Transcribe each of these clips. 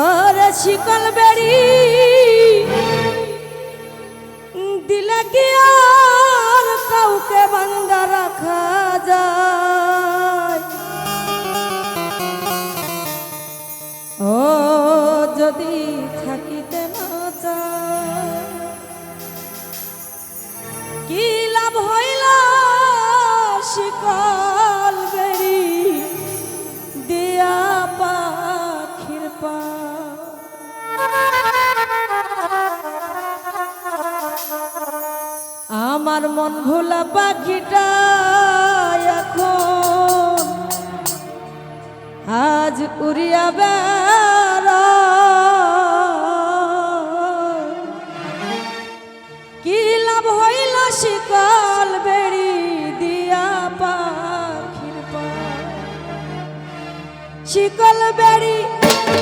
ওরে শিকল বেড়ি দিলে কি আমার মন ভোলা পাখিটা এখন। আজ উড়িয়া বেড়া কি লাভ হইল শিকল বেড়ি দিয়া পাখির পা শিকল বেড়ি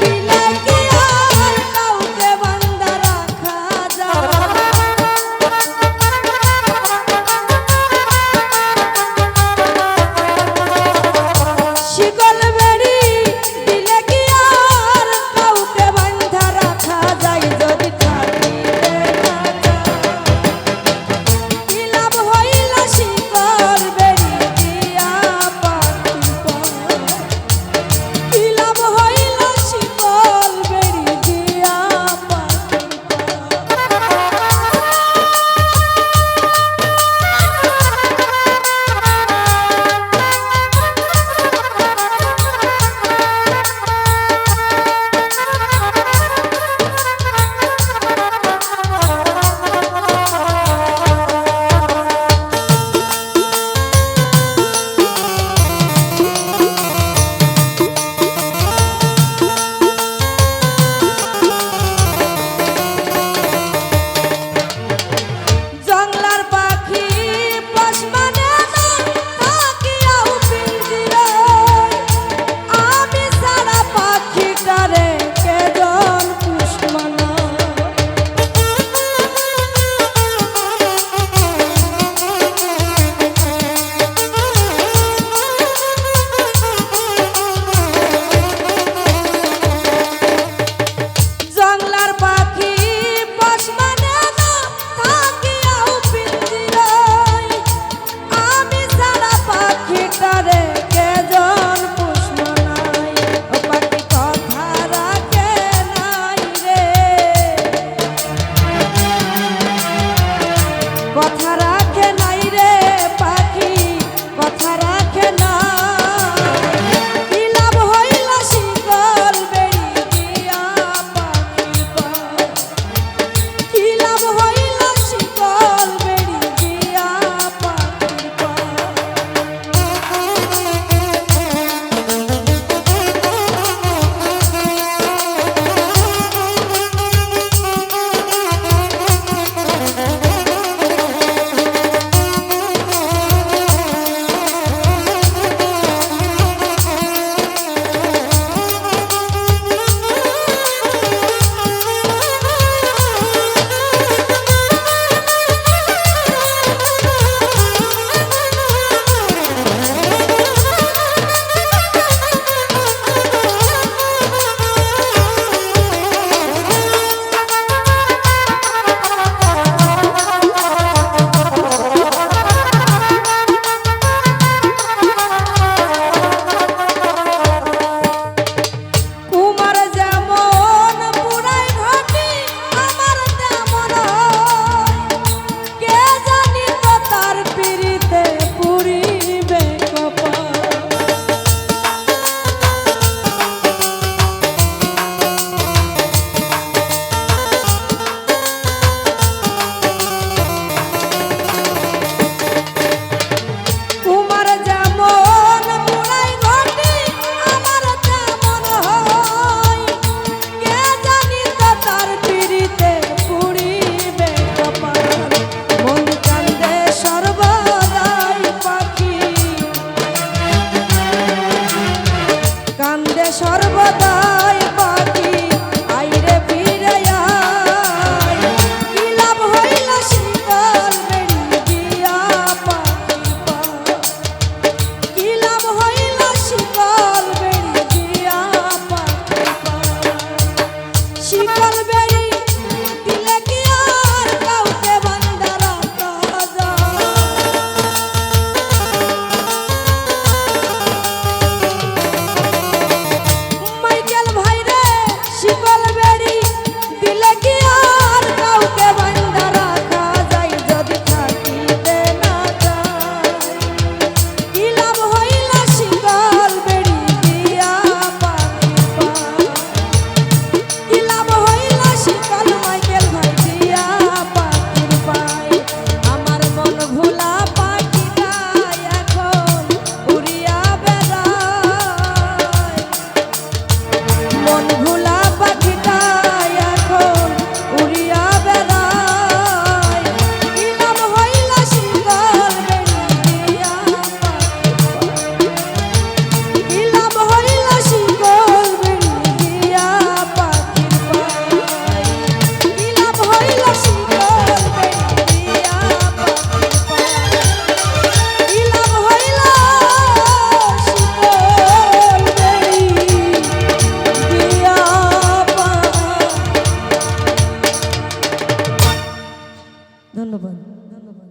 দিলা